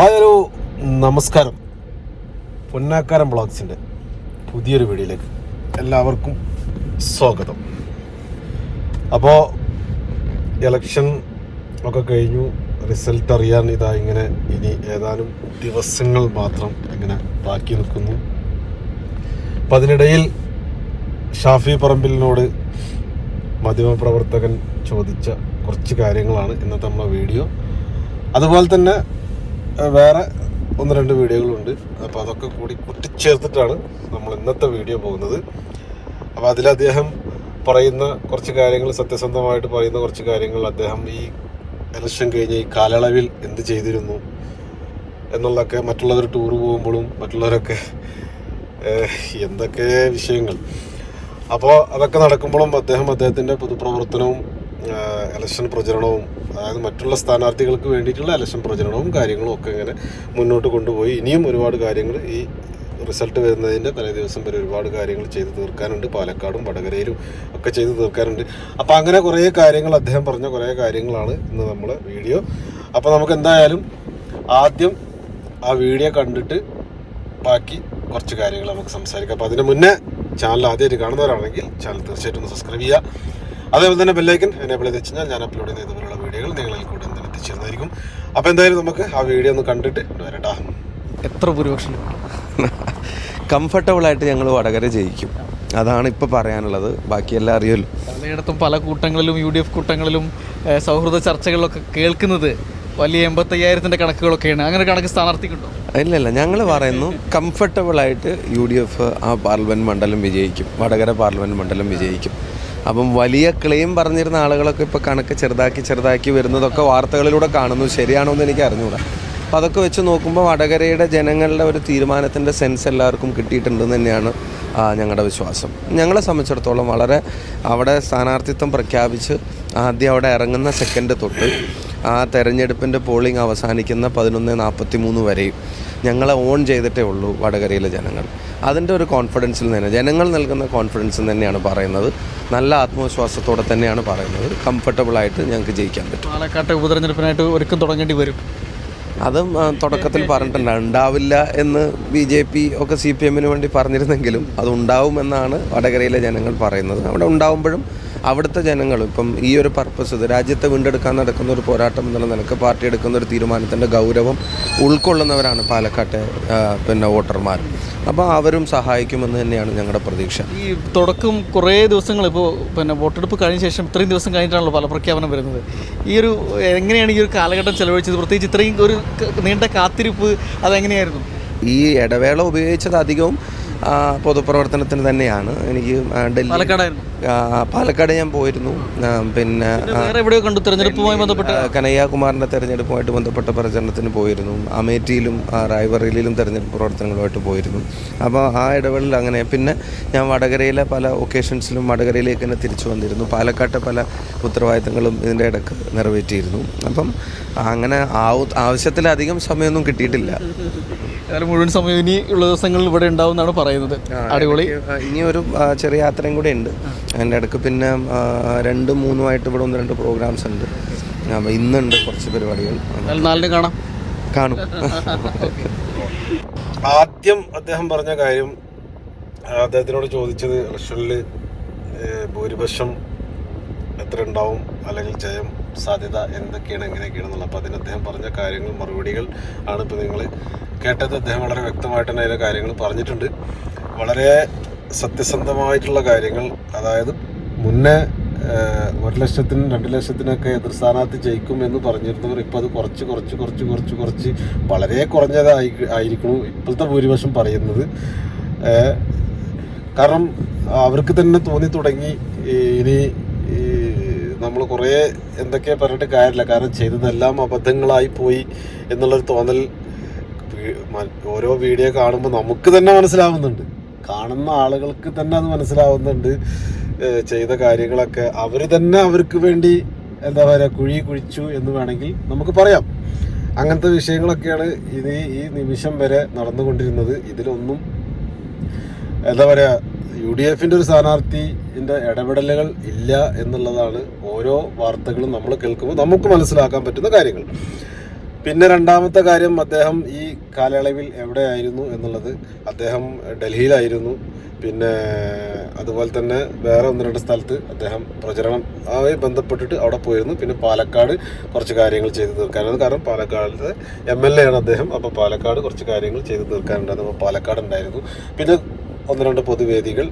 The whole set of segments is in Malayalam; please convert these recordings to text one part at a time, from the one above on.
ഹലോ. നമസ്കാരം. പൊന്നാക്കാരം ബ്ലോഗ്സിന്റെ പുതിയൊരു വീഡിയോയിലേക്ക് എല്ലാവർക്കും സ്വാഗതം. അപ്പോൾ ഇലക്ഷൻ ഒക്കെ കഴിഞ്ഞു. റിസൾട്ട് അറിയാൻ ഇതാ ഇങ്ങനെ ഇനി ഏതാനും ദിവസങ്ങൾ മാത്രം ഇങ്ങനെ ബാക്കി നിൽക്കുന്നു. അപ്പം അതിനിടയിൽ ഷാഫി പറമ്പിലിനോട് മാധ്യമപ്രവർത്തകൻ ചോദിച്ച കുറച്ച് കാര്യങ്ങളാണ് ഇന്നത്തെ നമ്മളെ വീഡിയോ. അതുപോലെ തന്നെ വേറെ ഒന്ന് രണ്ട് വീഡിയോകളുണ്ട്. അപ്പോൾ അതൊക്കെ കൂടി കൂട്ടിച്ചേർത്തിട്ടാണ് നമ്മൾ ഇന്നത്തെ വീഡിയോ പോകുന്നത്. അപ്പോൾ അതിൽ അദ്ദേഹം പറയുന്ന കുറച്ച് കാര്യങ്ങൾ സത്യസന്ധമായിട്ട് പറയുന്ന കുറച്ച് കാര്യങ്ങൾ അദ്ദേഹം ഈ ഇലക്ഷൻ കഴിഞ്ഞ ഈ കാലയളവിൽ എന്ത് ചെയ്തിരുന്നു എന്നുള്ളതൊക്കെ മറ്റുള്ളവർ ടൂർ പോകുമ്പോഴും മറ്റുള്ളവരൊക്കെ എന്തൊക്കെ വിഷയങ്ങൾ. അപ്പോൾ അതൊക്കെ നടക്കുമ്പോഴും അദ്ദേഹം അദ്ദേഹത്തിന്റെ പൊതുപ്രവർത്തനവും ഇലക്ഷൻ പ്രചരണവും അതായത് മറ്റുള്ള സ്ഥാനാർത്ഥികൾക്ക് വേണ്ടിയിട്ടുള്ള ഇലക്ഷൻ പ്രചരണവും കാര്യങ്ങളും ഒക്കെ ഇങ്ങനെ മുന്നോട്ട് കൊണ്ടുപോയി. ഇനിയും ഒരുപാട് കാര്യങ്ങൾ ഈ റിസൾട്ട് വരുന്നതിന്റെ തലേ ദിവസം വരെ ഒരുപാട് കാര്യങ്ങൾ ചെയ്ത് തീർക്കാനുണ്ട്. പാലക്കാടും വടകരയിലും ഒക്കെ ചെയ്ത് തീർക്കാനുണ്ട്. അപ്പോൾ അങ്ങനെ കുറേ കാര്യങ്ങൾ അദ്ദേഹം പറഞ്ഞ കുറേ കാര്യങ്ങളാണ് ഇന്ന് നമ്മളെ വീഡിയോ. അപ്പോൾ നമുക്ക് എന്തായാലും ആദ്യം ആ വീഡിയോ കണ്ടിട്ട് ബാക്കി കുറച്ച് കാര്യങ്ങൾ നമുക്ക് സംസാരിക്കാം. അപ്പോൾ അതിന് മുന്നേ ചാനൽ ആദ്യമായിട്ട് കാണുന്നവരാണെങ്കിൽ ചാനൽ തീർച്ചയായിട്ടും ഒന്ന് സബ്സ്ക്രൈബ് ചെയ്യുക. അതേപോലെ തന്നെ ബെല്ലൈക്കൻ എനേബിൾ ചെയ്ത് വെച്ചാൽ ഞാൻ അപ്ലോഡ് ചെയ്ത ഇതുപോലുള്ള വീഡിയോകൾ നിങ്ങളിൽ കൂടെ എന്തായാലും എത്തിച്ചേർന്നായിരിക്കും അപ്പോൾ എന്തായാലും നമുക്ക് ആ വീഡിയോ ഒന്ന് കണ്ടിട്ട് വരട്ടാ. എത്ര ഭൂരിപക്ഷം? കംഫർട്ടബിളായിട്ട് ഞങ്ങൾ വടകര ജയിക്കും. അതാണ് ഇപ്പോൾ പറയാനുള്ളത്. ബാക്കിയെല്ലാം അറിയുമല്ലോ. പലയിടത്തും പല കൂട്ടങ്ങളിലും യു ഡി എഫ് കൂട്ടങ്ങളിലും സൗഹൃദ ചർച്ചകളിലൊക്കെ കേൾക്കുന്നത് വലിയ എൺപത്തയ്യായിരത്തിന്റെ കണക്കുകളൊക്കെയാണ്. അങ്ങനെ കണക്ക് സ്ഥാനാർത്ഥിക്കുണ്ടോ? ഇല്ല ഇല്ല ഞങ്ങൾ പറയുന്നു കംഫർട്ടബിളായിട്ട് യു ഡി എഫ് ആ പാർലമെന്റ് മണ്ഡലം വിജയിക്കും. വടകര പാർലമെന്റ് മണ്ഡലം വിജയിക്കും. അപ്പം വലിയ ക്ലെയിം പറഞ്ഞിരുന്ന ആളുകളൊക്കെ ഇപ്പോൾ കണക്ക് ചെറുതാക്കി ചെറുതാക്കി വരുന്നതൊക്കെ വാർത്തകളിലൂടെ കാണുന്നു. ശരിയാണോ എന്ന് എനിക്ക് അറിഞ്ഞുകൂടാ അപ്പം അതൊക്കെ വെച്ച് നോക്കുമ്പോൾ വടകരയുടെ ജനങ്ങളുടെ ഒരു തീരുമാനത്തിന്റെ സെൻസ് എല്ലാവർക്കും കിട്ടിയിട്ടുണ്ടെന്ന് തന്നെയാണ് ഞങ്ങളുടെ വിശ്വാസം. ഞങ്ങളെ സംബന്ധിച്ചിടത്തോളം വളരെ അവിടെ സ്ഥാനാർത്ഥിത്വം പ്രഖ്യാപിച്ച് ആദ്യം അവിടെ ഇറങ്ങുന്ന സെക്കൻഡ് തൊട്ട് ആ തെരഞ്ഞെടുപ്പിന്റെ പോളിംഗ് അവസാനിക്കുന്ന പതിനൊന്ന് നാൽപ്പത്തി മൂന്ന് വരെയും ഞങ്ങളെ ഓൺ ചെയ്തിട്ടേ ഉള്ളൂ വടകരയിലെ ജനങ്ങൾ. അതിന്റെ ഒരു കോൺഫിഡൻസിൽ തന്നെ ജനങ്ങൾ നൽകുന്ന കോൺഫിഡൻസിൽ തന്നെയാണ് പറയുന്നത്. നല്ല ആത്മവിശ്വാസത്തോടെ തന്നെയാണ് പറയുന്നത്. കംഫർട്ടബിളായിട്ട് ഞങ്ങൾക്ക് ജയിക്കാൻ പറ്റും. പാലക്കാട്ടെ ഉപതെരഞ്ഞെടുപ്പിനായിട്ട് ഒരുക്കം തുടങ്ങേണ്ടി വരും. അതും തുടക്കത്തിൽ പറഞ്ഞിട്ടുണ്ട്. ഉണ്ടാവില്ല എന്ന് ബി ജെ പി ഒക്കെ സി പി എമ്മിന് വേണ്ടി പറഞ്ഞിരുന്നെങ്കിലും അത് ഉണ്ടാവുമെന്നാണ് വടകരയിലെ ജനങ്ങൾ പറയുന്നത്. അവിടെ ഉണ്ടാവുമ്പോഴും അവിടുത്തെ ജനങ്ങൾ ഇപ്പം ഈ ഒരു പർപ്പസ് ഇത് രാജ്യത്തെ വീണ്ടെടുക്കാൻ നടക്കുന്ന ഒരു പോരാട്ടം എന്നുള്ള നിലയ്ക്ക് പാർട്ടി എടുക്കുന്ന ഒരു തീരുമാനത്തിന്റെ ഗൗരവം ഉൾക്കൊള്ളുന്നവരാണ് പാലക്കാട്ടെ പിന്നെ വോട്ടർമാർ. അപ്പോൾ അവരും സഹായിക്കുമെന്ന് തന്നെയാണ് ഞങ്ങളുടെ പ്രതീക്ഷ. ഈ തുടക്കം കുറേ ദിവസങ്ങൾ ഇപ്പോൾ പിന്നെ വോട്ടെടുപ്പ് കഴിഞ്ഞ ശേഷം ഇത്രയും ദിവസം കഴിഞ്ഞിട്ടാണല്ലോ പല പ്രഖ്യാപനം വരുന്നത്. ഈ ഒരു എങ്ങനെയാണ് ഈ ഒരു കാലഘട്ടം ചെലവഴിച്ചത്? പ്രത്യേകിച്ച് ഇത്രയും ഒരു നീണ്ട കാത്തിരിപ്പ് അതെങ്ങനെയായിരുന്നു? ഈ ഇടവേള ഉപയോഗിച്ചത് അധികവും പൊതുപ്രവർത്തനത്തിന് തന്നെയാണ്. എനിക്ക് ഡൽഹി പാലക്കാട് ഞാൻ പോയിരുന്നു. പിന്നെ എവിടെയോ കണ്ടു. തെരഞ്ഞെടുപ്പുമായി ബന്ധപ്പെട്ട്. കനയ്യാകുമാറിന്റെ തെരഞ്ഞെടുപ്പുമായിട്ട് ബന്ധപ്പെട്ട പ്രചരണത്തിന് പോയിരുന്നു. അമേഠിയിലും ആ, റായ്ബറേലിയിലും തെരഞ്ഞെടുപ്പ് പ്രവർത്തനങ്ങളുമായിട്ട് പോയിരുന്നു. അപ്പോൾ ആ ഇടവേളയിൽ അങ്ങനെ പിന്നെ ഞാൻ വടകരയിലെ പല ഒക്കേഷൻസിലും വടകരയിലേക്ക് തന്നെ തിരിച്ചു വന്നിരുന്നു. പാലക്കാട്ടെ പല ഉത്തരവാദിത്തങ്ങളും ഇതിന്റെ ഇടയ്ക്ക് നിറവേറ്റിയിരുന്നു. അപ്പം അങ്ങനെ ആവശ്യത്തിലധികം സമയമൊന്നും കിട്ടിയിട്ടില്ല. മുഴുവൻ സമയം ഇനി ഉള്ള ദിവസങ്ങളിൽ ഇവിടെ ഉണ്ടാവും എന്നാണ് പറയുന്നത്. അടിപൊളി. ആ, ഇനി ഒരു ചെറിയ യാത്രയും കൂടെ ഉണ്ട്. അതിന്റെ ഇടയ്ക്ക് പിന്നെ രണ്ടും മൂന്നുമായിട്ട് ഇവിടെ ഒന്ന് രണ്ട് പ്രോഗ്രാംസ് ഉണ്ട്. ഇന്നുണ്ട് കുറച്ച് പരിപാടികൾ. നാലിന് കാണാം. കാണും. ആദ്യം അദ്ദേഹം പറഞ്ഞ കാര്യം അദ്ദേഹത്തിനോട് ചോദിച്ചത് ഇലക്ഷനിൽ ഭൂരിപക്ഷം എത്ര ഉണ്ടാവും? അല്ലെങ്കിൽ ജയം? സാധ്യത എന്തൊക്കെയാണ് എങ്ങനെയൊക്കെയാണ് എന്നുള്ളത് അപ്പോൾ അതിന് അദ്ദേഹം പറഞ്ഞ കാര്യങ്ങൾ മറുപടികൾ ആണ് ഇപ്പോൾ നിങ്ങൾ കേട്ടത്. അദ്ദേഹം വളരെ വ്യക്തമായിട്ട് തന്നെ അതിലെ കാര്യങ്ങൾ പറഞ്ഞിട്ടുണ്ട്. വളരെ സത്യസന്ധമായിട്ടുള്ള കാര്യങ്ങൾ അതായത് മുന്നേ ഒരു ലക്ഷത്തിനും രണ്ട് ലക്ഷത്തിനൊക്കെ എതിർ സ്ഥാനാർത്ഥി ജയിക്കും എന്ന് പറഞ്ഞിരുന്നവർ ഇപ്പോൾ അത് കുറച്ച് കുറച്ച് കുറച്ച് കുറച്ച് കുറച്ച് വളരെ കുറഞ്ഞതായി ആയിരിക്കണം ഇപ്പോഴത്തെ ഭൂരിപക്ഷം പറയുന്നത്. കാരണം അവർക്ക് തന്നെ തോന്നി തുടങ്ങി. ഇനി കുറേ എന്തൊക്കെ പറഞ്ഞിട്ട് കാര്യമില്ല. കാരണം ചെയ്തതെല്ലാം അബദ്ധങ്ങളായി പോയി എന്നുള്ളൊരു തോന്നൽ ഓരോ വീഡിയോ കാണുമ്പോൾ നമുക്ക് തന്നെ മനസ്സിലാവുന്നുണ്ട്. കാണുന്ന ആളുകൾക്ക് തന്നെ അത് മനസ്സിലാവുന്നുണ്ട്. ചെയ്ത കാര്യങ്ങളൊക്കെ അവർ തന്നെ അവർക്ക് വേണ്ടി എന്താ പറയുക കുഴി കുഴിച്ചു എന്ന് വേണമെങ്കിൽ നമുക്ക് പറയാം. അങ്ങനത്തെ വിഷയങ്ങളൊക്കെയാണ് ഇത് ഈ നിമിഷം വരെ നടന്നുകൊണ്ടിരുന്നത്. ഇതിലൊന്നും എന്താ പറയാ യു ഡി എഫിന്റെ ഒരു സ്ഥാനാർത്ഥിന്റെ ഇടപെടലുകൾ ഇല്ല എന്നുള്ളതാണ് ഓരോ വാർത്തകളും നമ്മൾ കേൾക്കുമ്പോൾ നമുക്ക് മനസ്സിലാക്കാൻ പറ്റുന്ന കാര്യങ്ങൾ. പിന്നെ രണ്ടാമത്തെ കാര്യം അദ്ദേഹം ഈ കാലയളവിൽ എവിടെയായിരുന്നു എന്നുള്ളത്. അദ്ദേഹം ഡൽഹിയിലായിരുന്നു. പിന്നെ അതുപോലെ തന്നെ വേറെ ഒന്ന് രണ്ട് സ്ഥലത്ത് അദ്ദേഹം പ്രചരണം ബന്ധപ്പെട്ടിട്ട് അവിടെ പോയിരുന്നു. പിന്നെ പാലക്കാട് കുറച്ച് കാര്യങ്ങൾ ചെയ്തു തീർക്കാനാണ് കാരണം പാലക്കാട് എം എൽ എ ആണ് അദ്ദേഹം. അപ്പോൾ പാലക്കാട് കുറച്ച് കാര്യങ്ങൾ ചെയ്തു തീർക്കാനുണ്ടായിരുന്നു അപ്പോൾ പാലക്കാട് ഉണ്ടായിരുന്നു പിന്നെ ഒന്ന് രണ്ട് പൊതുവേദികൾ.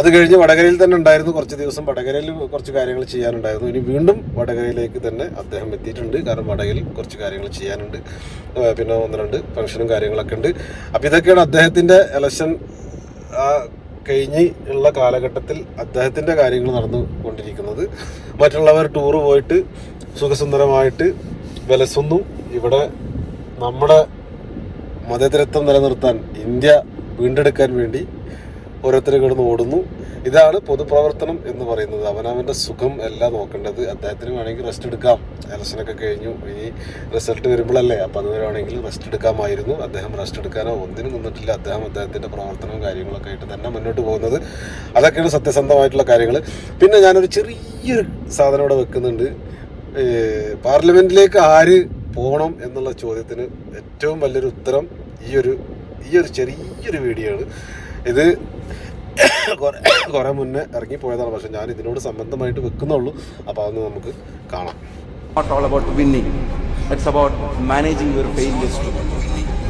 അത് കഴിഞ്ഞ് വടകരയിൽ തന്നെ ഉണ്ടായിരുന്നു കുറച്ച് ദിവസം. വടകരയിൽ കുറച്ച് കാര്യങ്ങൾ ചെയ്യാനുണ്ടായിരുന്നു. ഇനി വീണ്ടും വടകരയിലേക്ക് തന്നെ അദ്ദേഹം എത്തിയിട്ടുണ്ട്. കാരണം വടകരയിൽ കുറച്ച് കാര്യങ്ങൾ ചെയ്യാനുണ്ട്. പിന്നെ ഒന്ന് രണ്ട് ഫംഗ്ഷനും കാര്യങ്ങളൊക്കെ ഉണ്ട്. അപ്പോൾ ഇതൊക്കെയാണ് അദ്ദേഹത്തിന്റെ ഇലക്ഷൻ കഴിഞ്ഞ് ഉള്ള കാലഘട്ടത്തിൽ അദ്ദേഹത്തിന്റെ കാര്യങ്ങൾ നടന്നു കൊണ്ടിരിക്കുന്നത്. മറ്റുള്ളവർ ടൂർ പോയിട്ട് സുഖസുന്ദരമായിട്ട് വിലസുന്നു. ഇവിടെ നമ്മുടെ മതേതരത്വം നിലനിർത്താൻ ഇന്ത്യ വീണ്ടെടുക്കാൻ വേണ്ടി ഓരോരുത്തരും കിടന്ന് ഓടുന്നു. ഇതാണ് പൊതുപ്രവർത്തനം എന്ന് പറയുന്നത്. അവനവന്റെ സുഖം എല്ലാം നോക്കേണ്ടത്. അദ്ദേഹത്തിന് വേണമെങ്കിൽ റെസ്റ്റ് എടുക്കാം. ഇലക്ഷനൊക്കെ കഴിഞ്ഞു. ഇനി റിസൾട്ട് വരുമ്പോഴല്ലേ? അപ്പോൾ അതുവരെ വേണമെങ്കിൽ റെസ്റ്റ് എടുക്കാമായിരുന്നു. അദ്ദേഹം റെസ്റ്റ് എടുക്കാനോ ഒന്നിനും നിന്നിട്ടില്ല. അദ്ദേഹം അദ്ദേഹത്തിന്റെ പ്രവർത്തനവും കാര്യങ്ങളൊക്കെ ആയിട്ട് തന്നെ മുന്നോട്ട് പോകുന്നത്. അതൊക്കെയാണ് സത്യസന്ധമായിട്ടുള്ള കാര്യങ്ങൾ പിന്നെ ഞാനൊരു ചെറിയൊരു സാധനം ഇവിടെ വെക്കുന്നുണ്ട്. പാർലമെന്റിലേക്ക് ആര് പോകണം എന്നുള്ള ചോദ്യത്തിന് ഏറ്റവും വലിയൊരു ഉത്തരം ഈ ഒരു ഈ ഒരു ചെറിയൊരു വീഡിയോ ആണ് ഇത് കുറെ കുറേ മുന്നേ ഇറങ്ങിപ്പോയതാണ്. പക്ഷെ ഞാൻ ഇതിനോട് സംബന്ധമായിട്ട് വെക്കുന്നുള്ളൂ. അപ്പോൾ അതൊന്ന് നമുക്ക് കാണാം. It's about managing your failures too.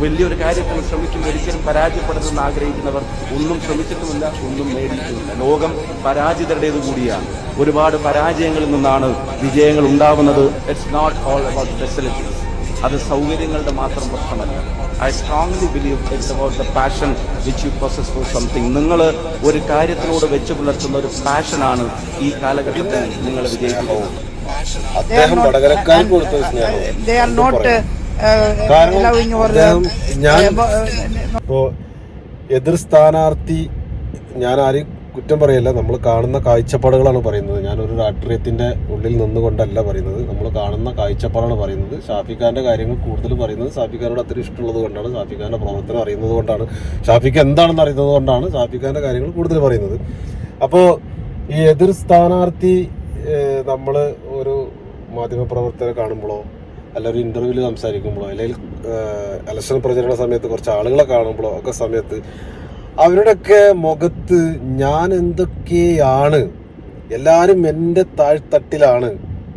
വലിയൊരു കാര്യത്തിന് ശ്രമിക്കുമ്പോൾ ഒരിക്കലും പരാജയപ്പെടരുതെന്ന് ആഗ്രഹിക്കുന്നവർ ഒന്നും ശ്രമിച്ചിട്ടുമില്ല ഒന്നും നേടിയിട്ടുമില്ല. ലോകം പരാജിതരുടേത് കൂടിയാണ്. ഒരുപാട് പരാജയങ്ങളിൽ നിന്നാണ് വിജയങ്ങൾ ഉണ്ടാവുന്നത്. It's not all about facilities അത് സൗകര്യങ്ങളുടെ മാത്രം പ്രശ്നമല്ല. I strongly believe it's about the passion which you process for something നിങ്ങൾ ഒരു കാര്യത്തിലൂടെ വെച്ച് പുലർത്തുന്ന ഒരു പാഷനാണ് ഈ കാലഘട്ടത്തിൽ നിങ്ങൾ വിജയിക്കുന്നത് uh, uh, uh, uh, എതിർ സ്ഥാനാർത്ഥി ഞാൻ ആരെയും കുറ്റം പറയല്ല. നമ്മൾ കാണുന്ന കാഴ്ചപ്പാടുകളാണ് പറയുന്നത്. ഞാനൊരു രാഷ്ട്രീയത്തിന്റെ ഉള്ളിൽ നിന്നുകൊണ്ടല്ല പറയുന്നത്. നമ്മൾ കാണുന്ന കാഴ്ചപ്പാടാണ് പറയുന്നത്. ഷാഫിഖാന്റെ കാര്യങ്ങൾ കൂടുതൽ പറയുന്നത് ഷാഫിഖാനോട് അത്ര ഇഷ്ടമുള്ളത് കൊണ്ടാണ്. ഷാഫിഖാന്റെ പ്രവർത്തനം അറിയുന്നത് കൊണ്ടാണ്. ഷാഫിഖ് എന്താണെന്ന് അറിയുന്നത് കൊണ്ടാണ് ഷാഫിഖാന്റെ കാര്യങ്ങൾ കൂടുതൽ പറയുന്നത്. അപ്പോൾ ഈ എതിർ സ്ഥാനാർത്ഥി നമ്മൾ ഒരു മാധ്യമപ്രവർത്തകരെ കാണുമ്പോഴോ അല്ല ഒരു ഇന്റർവ്യൂവിൽ സംസാരിക്കുമ്പോഴോ അല്ലെങ്കിൽ ഇലക്ഷൻ പ്രചരണ സമയത്ത് കുറച്ച് ആളുകളെ കാണുമ്പോഴോ ഒക്കെ സമയത്ത് അവരുടെയൊക്കെ മുഖത്ത് ഞാൻ എന്തൊക്കെയാണ്? എല്ലാവരും എന്റെ താഴ്ത്തട്ടിലാണ്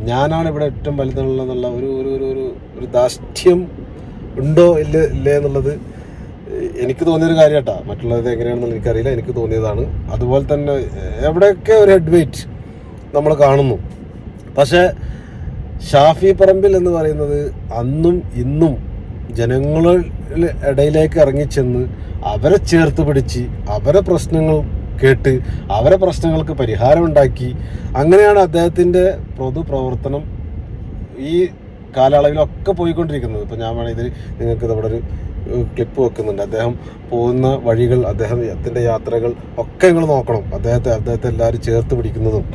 ഞാനാണ് ഇവിടെ ഏറ്റവും വലുതുള്ളതെന്നുള്ള ഒരു ഒരു ഒരു ഒരു ഒരു ദാഷ്ട്യം ഉണ്ടോ ഇല്ല ഇല്ലേ എന്നുള്ളത് എനിക്ക് തോന്നിയൊരു കാര്യം കേട്ടാ മറ്റുള്ളത് എങ്ങനെയാണെന്ന് എനിക്കറിയില്ല. എനിക്ക് തോന്നിയതാണ്. അതുപോലെ തന്നെ എവിടെയൊക്കെ ഒരു ഹെഡ് വെയിറ്റ് നമ്മൾ കാണുന്നു. പക്ഷേ ഷാഫി പറമ്പിൽ എന്ന് പറയുന്നത് അന്നും ഇന്നും ജനങ്ങളുടെ ഇടയിലേക്ക് ഇറങ്ങിച്ചെന്ന് അവരെ ചേർത്ത് പിടിച്ച് അവരെ പ്രശ്നങ്ങൾ കേട്ട് അവരെ പ്രശ്നങ്ങൾക്ക് പരിഹാരമുണ്ടാക്കി അങ്ങനെയാണ് അദ്ദേഹത്തിന്റെ പൊതുപ്രവർത്തനം ഈ കാലയളവിലൊക്കെ പോയിക്കൊണ്ടിരിക്കുന്നത്. ഇപ്പം ഞാൻ വേണമെങ്കിൽ നിങ്ങൾക്ക് ഇവിടെ ഒരു ക്ലിപ്പ് വെക്കുന്നുണ്ട്. അദ്ദേഹം പോകുന്ന വഴികൾ അദ്ദേഹത്തിന്റെ യാത്രകൾ ഒക്കെ നിങ്ങൾ നോക്കണം. അദ്ദേഹത്തെ അദ്ദേഹത്തെ എല്ലാവരും ചേർത്ത് പിടിക്കുന്നതും.